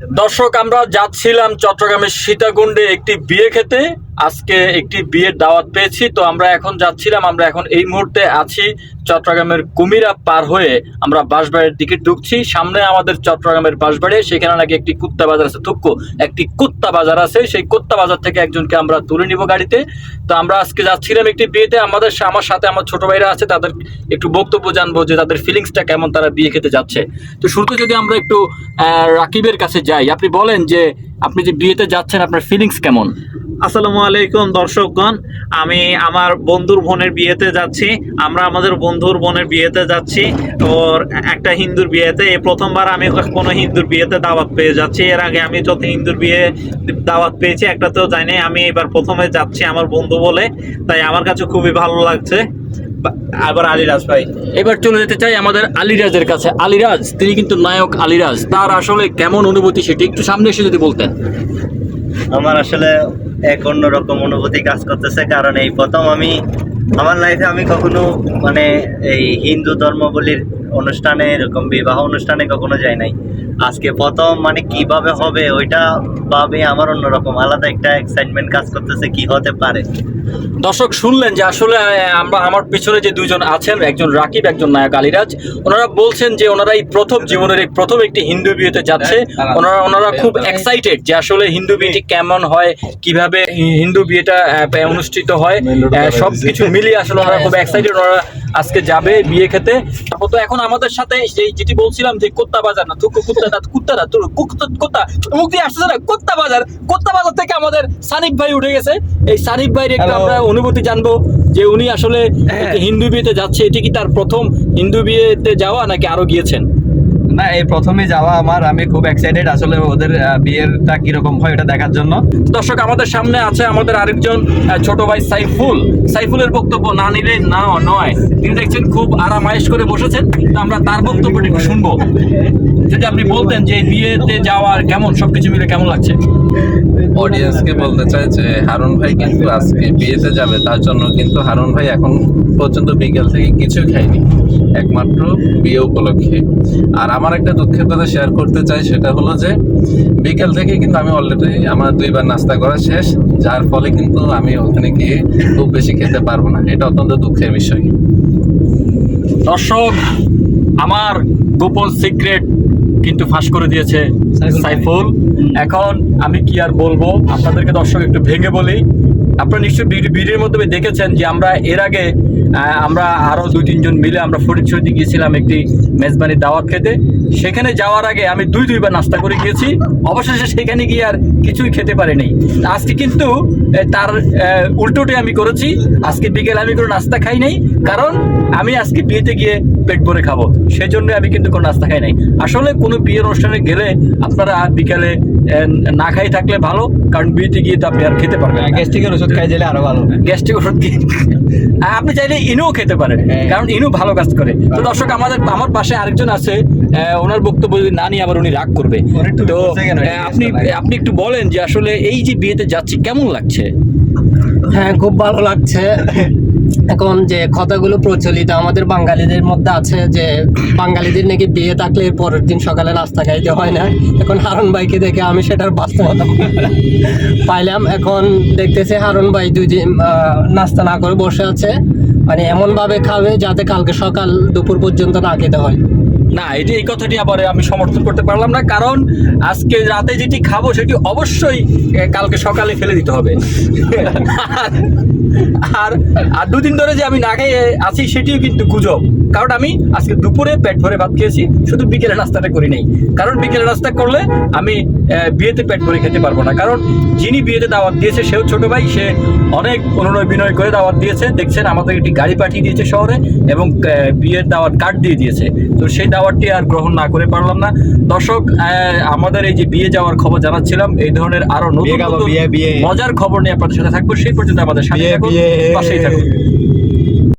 দর্শক আমরা যাচ্ছিলাম চট্টগ্রামের সীতাকুণ্ডে একটি বিয়ে খেতে। আজকে একটি বিয়ের দাওয়াত পেয়েছি, তো আমরা এখন যাচ্ছিলাম, আমরা এখন এই মুহূর্তে আছি চট্টগ্রামের কুমিরা পার হয়ে আমরা বাঁশবাড়ির দিকে ঢুকছি। সামনে আমাদের চট্টগ্রামের বাঁশবাড়ি, সেখানে নাকি একটি কুত্তা বাজার আছে থুক্কু একটি কুত্তা বাজার আছে। সেই কুত্তা বাজার থেকে একজনকে আমরা তুলে নিব গাড়িতে। তো আমরা আজকে যাচ্ছিলাম একটি বিয়েতে, আমাদের আমার সাথে আমার ছোট ভাইরা আছে, তাদের একটু বক্তব্য জানব যে তাদের ফিলিংসটা কেমন তারা বিয়ে খেতে যাচ্ছে। তো শুরুতে যদি আমরা একটু রাকিবের কাছে যাই, আপনি বলেন যে আপনি যে বিয়েতে যাচ্ছেন, আপনার ফিলিংস কেমন? আসসালামু আলাইকুম দর্শকগণ। আমি আমার বন্ধুর বোনের বিয়েতে যাচ্ছি। আমরা আমাদের বন্ধুর বোনের বিয়েতে যাচ্ছি। ওর একটা হিন্দুর বিয়েতে। এই প্রথমবার আমি কোনো হিন্দুর বিয়েতে দাওয়াত পেয়ে যাচ্ছি। এর আগে আমি যত হিন্দুর বিয়ে দাওয়াত পেয়েছি একটা তো যাইনি আমি এবার প্রথমে যাচ্ছি আমার বন্ধু বলে। তাই আমার কাছে খুবই ভালো লাগছে। আবার আলিরাজ ভাই। এবার চলে যেতে চাই আমাদের আলিরাজের কাছে। আলিরাজ তিনি কিন্তু নায়ক আলিরাজ। তার আসলে কেমন অনুভূতি সেটি একটু সামনে এসে যদি বলতেন। আমার আসলে এক অন্যরকম অনুভূতি কাজ করতেছে। কারণ এই প্রথম আমি, আমার লাইফে আমি কখনো মানে এই হিন্দু ধর্মাবলীর অনুষ্ঠানে এরকম বিবাহ অনুষ্ঠানে কখনো যাই নাই। আজকে প্রথম মানে কীভাবে হবে ওইটা ভাবে আমার অন্যরকম আলাদা একটা এক্সাইটমেন্ট কাজ করতেছে কি হতে পারে। দর্শক শুনলেন যে আসলে আমরা আমার পিছনে যে দুজন আছেন একজন রাকিব একজন নায়ক আলিরাজ ওনারা বলছেন যে ওনারা এই প্রথম জীবনের এই প্রথম একটি হিন্দু বিয়েতে যাচ্ছে। ওনারা ওনারা খুব এক্সাইটেড যে আসলে হিন্দু বিয়েটি কেমন হয় কীভাবে হিন্দু বিয়েটা অনুষ্ঠিত হয় সব কিছু মিলিয়ে আসলে ওনারা খুব এক্সাইটেড ওনারা আজকে যাবে বিয়ে খেতে। তারপর তো এখন আমাদের সাথে সেই যেটি বলছিলাম যে কোত্তা বাজার না তুকু কুত্তা দাঁত কুত্তা দাঁত কুত্তা। মুখ দিয়ে আসছে না কোত্তা বাজার কোত্তা বাজার থেকে আমাদের সানিফ ভাই উঠে গেছে। এই সানিফ ভাইয়ের একটু আমরা অনুভূতি জানব যে উনি আসলে হিন্দু বিয়েতে যাচ্ছে এটি কি তার প্রথম হিন্দু বিয়েতে যাওয়া নাকি আরও গিয়েছেন? না, এই প্রথমে যাওয়া আমার। আমি খুব এক্সাইটেড আসলে ওদের বিয়েরটা কীরকম হয় এটা দেখার জন্য। দর্শক, আমাদের সামনে আছে আমাদের আরেকজন ছোট ভাই সাইফুল। সাইফুলের বক্তব্য না নিলে না নয়। তিনি দেখছেন খুব আরামায়েশ করে বসেছেন। আমরা তার বক্তব্যটি শুনব। যদি আপনি বলতেন যে বিয়েতে যাওয়ার কেমন, সবকিছু মিলে কেমন লাগছে? অডিয়েন্সকে বলতে চাই যে হারুন ভাই কিন্তু আজকে বিয়েতে যাবে, তার জন্য কিন্তু হারুন ভাই এখন পর্যন্ত বিকেল থেকে কিছু খায়নি। একমাত্র বিয়ে উপলক্ষে। আর আমার একটা দুঃখের কথা শেয়ার করতে চাই সেটা হলো যে বিকেল থেকে কিন্তু আমি অলরেডি আমার দুইবার নাস্তা করা শেষ যার ফলে কিন্তু আমি ওখানে গিয়ে খুব বেশি খেতে পারব না। এটা অত্যন্ত দুঃখের বিষয়। দর্শক আমার গোপন সিক্রেট কিন্তু ফাঁস করে দিয়েছে সাইফুল এখন আমি কি আর বলব? আপনাদেরকে দর্শক একটু ভেঙে বলি। আপনারা নিশ্চয়ই ভিডি- ভিডিওর মাধ্যমে দেখেছেন যে আমরা এর আগে আমরা আরও দুই, তিনজন মিলে আমরা ফরিদশরীতে গিয়েছিলাম একটি মেজবানি দাওয়াত খেতে। সেখানে যাওয়ার আগে আমি দুই, দুইবার নাস্তা করে গিয়েছি। অবশেষে সেখানে গিয়ে আর কিছুই খেতে পারিনি। আজকে কিন্তু তার উল্টোটে আমি করেছি। আজকে বিকেল আমি কোনো নাস্তা খাই নাই, কারণ আমি আজকে বিয়েতে গিয়ে পেট ভরে খাব। সেই জন্য আমি কিন্তু কোনো নাস্তা খাই নাই। আসলে কোনো বিয়ের অনুষ্ঠানে গেলে আপনারা বিকেলে না খাই থাকলে ভালো কারণ বিয়েতে গিয়ে তো আপনি আর খেতে পারবেন। গ্যাস্ট্রিকের ওষুধ খাই দিলে আরও ভালো। গ্যাস্ট্রিক ওষুধ কি? আহ, আপনি চাইলে ইনুও খেতে পারেন কারণ ইনু ভালো কাজ করে। তো দর্শক আমাদের আমার পাশে আরেকজন আছে আহ, ওনার বক্তব্য যদি না নিয়ে আবার উনি রাগ করবে। তো? আহ, আপনি আপনি একটু বলেন যে আসলে এই যে বিয়েতে যাচ্ছি কেমন লাগছে? হ্যাঁ খুব ভালো লাগছে। এখন যে কথাগুলো প্রচলিত আমাদের বাঙালিদের মধ্যে আছে যে বাঙালিদের নাকি বিয়ে থাকলে পরের দিন সকালে নাস্তা খাইতে হয় না। এখন হারুন ভাইকে দেখে আমি সেটার বাস্তবতা পাইলাম। এখন দেখতেছি হারুন ভাই দুই দিন নাস্তা না করে বসে আছে। মানে এমনভাবে খাবে যাতে কালকে সকাল দুপুর পর্যন্ত না খেতে হয়। না এটি এই কথাটি আবার আমি সমর্থন করতে পারলাম না, কারণ আজকে রাতে যেটি খাব সেটি অবশ্যই কালকে সকালে ফেলে দিতে হবে। আর আর দুদিন ধরে যে আমি না খেয়ে আছি সেটিও কিন্তু গুজব। কারণ আমি আজকে দুপুরে পেট ভরে ভাত খেয়েছি, শুধু বিকেলে নাস্তাটা করি নাই। কারণ বিকেলে নাস্তা করলে আমি বিয়েতে পেট ভরে খেতে পারব না। কারণ যিনি বিয়েতে দাওয়াত দিয়েছে, সেও ছোট ভাই, সে অনেক অনুনয় বিনয় করে দাওয়াত দিয়েছে। দেখছেন আমাদের একটি গাড়ি পাঠিয়ে দিয়েছে শহরে এবং বিয়ের দাওয়াত কার্ড দিয়ে দিয়েছে। তো সেই দাওয়াতটি আর গ্রহণ না করে পারলাম না। দর্শক আহ, আমাদের এই যে বিয়ে যাওয়ার খবর জানাচ্ছিলাম এই ধরনের আরও নতুন বিয়ে বিয়ে, বিয়ে। মজার খবর নিয়ে আপনাদের সাথে থাকব। সেই পর্যন্ত আমাদের সাথে থাকুন পাশেই থাকুন।